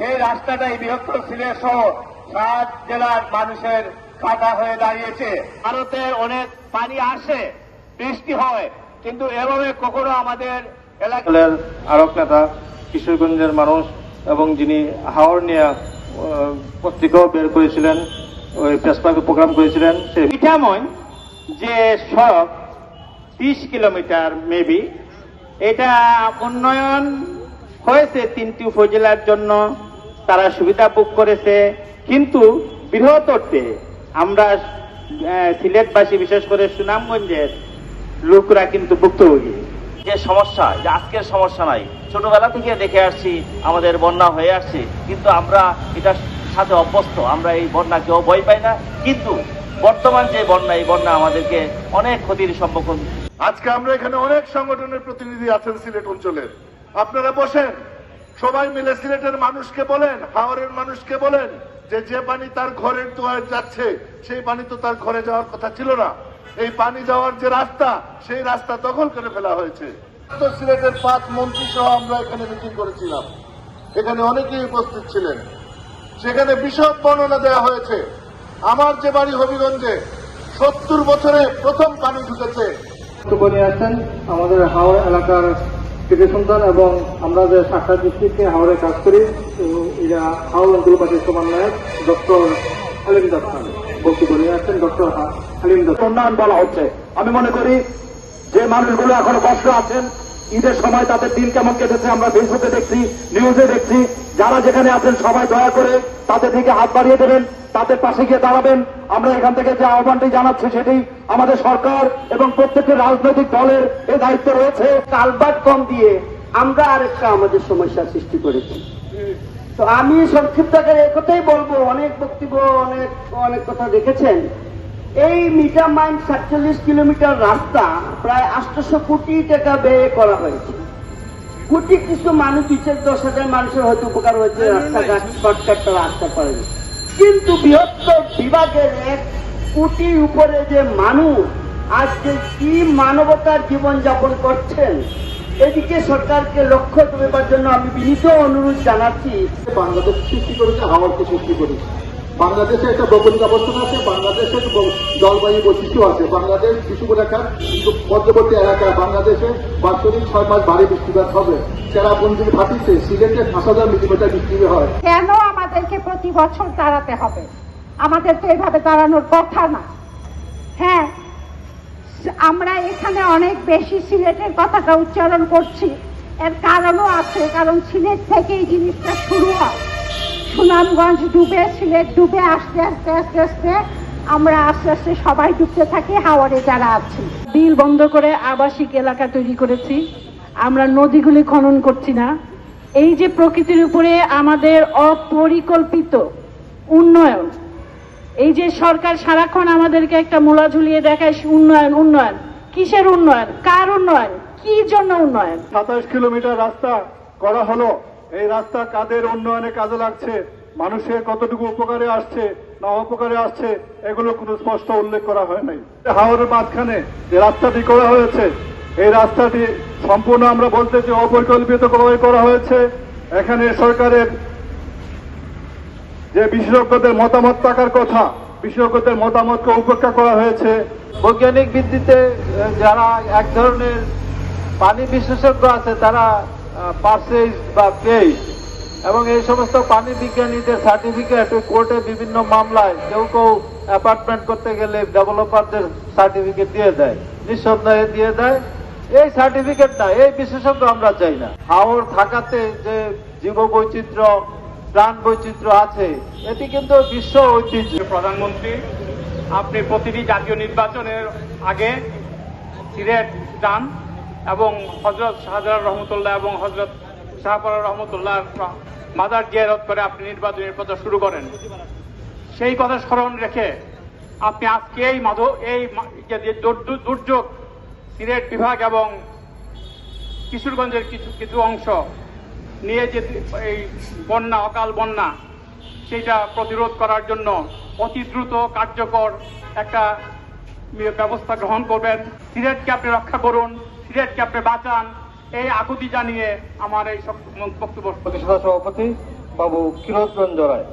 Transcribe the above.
সেই রাস্তাটাই বৃহত্তর সিলেট সহ সাত জেলার মানুষের কাটা হয়ে দাঁড়িয়েছে। ভারতে অনেক পানি আসে, বৃষ্টি হয়, কিন্তু এভাবে কখনো আমাদের এলাকার আরক নেতা, কিশোরগঞ্জের মানুষ এবং যিনি হাওড় নিয়ে পত্রিকাও বের করেছিলেন, ওই ফেসবুকে প্রোগ্রাম করেছিলেন সে পিঠাময় যে সড়ক, বিশ কিলোমিটার মেবি, এটা উন্নয়ন হয়েছে তিনটি উপজেলার জন্য। তারা সুবিধা ভোগ করেছে। কিন্তু বৃহৎ অর্থে আমরা সিলেটবাসী বিশেষ করে সুনামগঞ্জের লোকরা কিন্তু ভুক্তভোগী। যে সমস্যা যে আজকের সমস্যা নাই ছোটবেলা থেকে দেখে আসছি আমাদের বন্যা হয়ে আসছে কিন্তু আমরা এটার সাথে অভ্যস্ত আমরা এই বন্যা কেউ ভয় পাই না। কিন্তু বর্তমান যে বন্যা এই বন্যা আমাদেরকে অনেক ক্ষতির সম্মুখীন আজকে আমরা এখানে অনেক সংগঠনের প্রতিনিধি আছেন সিলেট অঞ্চলের। আপনারা বসেন। সবাই মিলে সিলেটের মানুষকে বলেন হাওড়ের মানুষকে বলেন যে যে পানি তার ঘরের দুয়ারে যাচ্ছে, সেই পানি তো তার ঘরে যাওয়ার কথা ছিল না। এই পানি যাওয়ার যে রাস্তা, সেই রাস্তা দখল করে ফেলা হয়েছে। তো সিলেটের পাঁচ মন্ত্রী সহ আমরা এখানে মিটিং করেছিলাম। এখানে অনেকেই উপস্থিত ছিলেন। সেখানে বিশদ বর্ণনা দেওয়া হয়েছে। আমার যে বাড়ি হবিগঞ্জে, সত্তর বছরে প্রথম পানি ঢুকেছে। আমাদের হাওড় এলাকার কৃতি সন্তান এবং আমরা যে শাখা ডিস্ট্রিক্টে হাওড়ে কাজ করি এরা হাওড় অঞ্চলবাসীর সমন্বয়ক ডক্টর হালিম দাস খান বক্তব্য নিয়ে ডক্টর হালিম দাস উন্নয়ন বলা হচ্ছে। আমি মনে করি যে মানুষগুলো এখনও কষ্ট আছেন। ঈদের সময় তাদের দিন কেমন কেটেছে আমরা ফেসবুকে দেখছি, নিউজে দেখছি। যারা যেখানে আছেন সবাই দয়া করে তাদের দিকে হাত বাড়িয়ে দেবেন, তাদের পাশে গিয়ে দাঁড়াবেন। আমরা এখান থেকে যে আহ্বানটি জানাচ্ছি সেটি আমাদের সরকার এবং প্রত্যেকটি রাজনৈতিক দলের এই দায়িত্ব রয়েছে। কালবাট কম দিয়ে আমরা আরেকটা আমাদের সমস্যার সৃষ্টি করেছি। তো আমি সংক্ষিপ্ত আকারে একথাই বলব, অনেক বক্তব্য, অনেক অনেক কথা দেখেছেন। এই মিটার মাইন সাতচল্লিশ কিলোমিটার রাস্তা প্রায় আটশোশো কোটি টাকা ব্যয় করা হয়েছে। কোটি কিছু মানুষ, বিশেষ দশ হাজার মানুষের হয়তো উপকার হয়েছে, রাস্তাঘাট শর্টকাটটা রাস্তা করে কিন্তু বৃহত্তর বিভাগের এক কোটির উপরে যে মানুষ আজকে কি মানবতার জীবন যাপন করছেন? এদিকে সরকারকে লক্ষ্য দেবার জন্য আমি বিনীত অনুরোধ জানাচ্ছি। বাংলাদেশ সৃষ্টি করেছে হাওয়ারকে সৃষ্টি করেছে। বাংলাদেশে একটা ভৌগোলিক অবস্থান আছে বাংলাদেশের জলবায়ু বৈশিষ্ট্য আছে। বাংলাদেশ বিষুবরেখার মধ্যবর্তী এলাকায় বাংলাদেশে বাৎসরিক ছয় মাস ভারী বৃষ্টিপাত হবে। চেরাপুঞ্জির ভাটিতে সিলেটে পাঁচ হাজার মিলিমিটার বৃষ্টি হয়। কেন আমাদেরকে প্রতি বছর দাঁড়াতে হবে? আমাদের তো এভাবে দাঁড়ানোর কথা না। হ্যাঁ আমরা এখানে অনেক বেশি সিলেটের কথাটা উচ্চারণ করছি। এর কারণও আছে, কারণ সিলেট থেকে এই জিনিসটা শুরু হয়। সুনামগঞ্জ ডুবে, সিলেট ডুবে, আস্তে আস্তে আস্তে আস্তে আমরা আস্তে আস্তে সবাই ডুবতে থাকি, হাওয়ারে যারা আছি। বিল বন্ধ করে আবাসিক এলাকা তৈরি করেছি। আমরা নদীগুলি খনন করছি না। এই যে প্রকৃতির উপরে আমাদের অপরিকল্পিত উন্নয়ন এই যে সরকার সারাক্ষণ আমাদেরকে একটা মোলা ঝুলিয়ে দেখায় উন্নয়ন উন্নয়ন। কিসের উন্নয়ন? কার উন্নয়ন? কি জন্য উন্নয়ন? সাতাশ কিলোমিটার রাস্তা করা হলো। এই রাস্তা কাদের উন্নয়নে কাজে লাগছে? মানুষের কতটুকু উপকারে আসছে, না অপকারে আসছে, এগুলো কোনো স্পষ্ট উল্লেখ করা হয় নাই। হাওড়ের মাঝখানে যে রাস্তাটি করা হয়েছে, এই রাস্তাটি সম্পূর্ণ আমরা বলতে যে অপরিকল্পিত ভাবে করা হয়েছে। এখানে সরকারের যে বিশেষজ্ঞদের মতামত থাকার কথা, বিশেষজ্ঞদের মতামতকে উপেক্ষা করা হয়েছে। বৈজ্ঞানিক ভিত্তিতে যারা এক ধরনের পানি বিশেষজ্ঞ আছে, তারা পার্সেজ বা পেজ এবং এই সমস্ত পানি বিজ্ঞানীদের সার্টিফিকেট কোর্টে বিভিন্ন মামলায় কেউ কেউ অ্যাপার্টমেন্ট করতে গেলে ডেভেলপারদের সার্টিফিকেট দিয়ে দেয়, নিঃসন্দেহে দিয়ে দেয়। এই সার্টিফিকেট না এই বিশেষজ্ঞ আমরা চাই না। হাওড় থাকাতে যে জীব বৈচিত্র্য প্রাণ বৈচিত্র্য আছে। এটি কিন্তু বিশ্ব ঐতিহ্য। প্রধানমন্ত্রী, আপনি প্রতিটি জাতীয় নির্বাচনের আগে সিলেট যান এবং হজরত শাহজালাল রহমতুল্লাহ এবং হজরত শাহপারা রহমতুল্লাহ মাদার জিয়ারত করে আপনি নির্বাচনী প্রচার শুরু করেন। সেই কথা স্মরণ রেখে আপনি আজকে এই মাধ, এই দুর্যোগ সিলেট বিভাগ এবং কিশোরগঞ্জের কিছু কিছু অংশ নিয়ে যে এই বন্যা, অকাল বন্যা, সেটা প্রতিরোধ করার জন্য অতি দ্রুত কার্যকর একটা ব্যবস্থা গ্রহণ করবেন। সিলেটকে আপনি রক্ষা করুন সিলেটকে আপনি বাঁচান। এই আকুতি জানিয়ে আমার এই বক্তব্য সভাপতি বাবু কিরোজ রায়।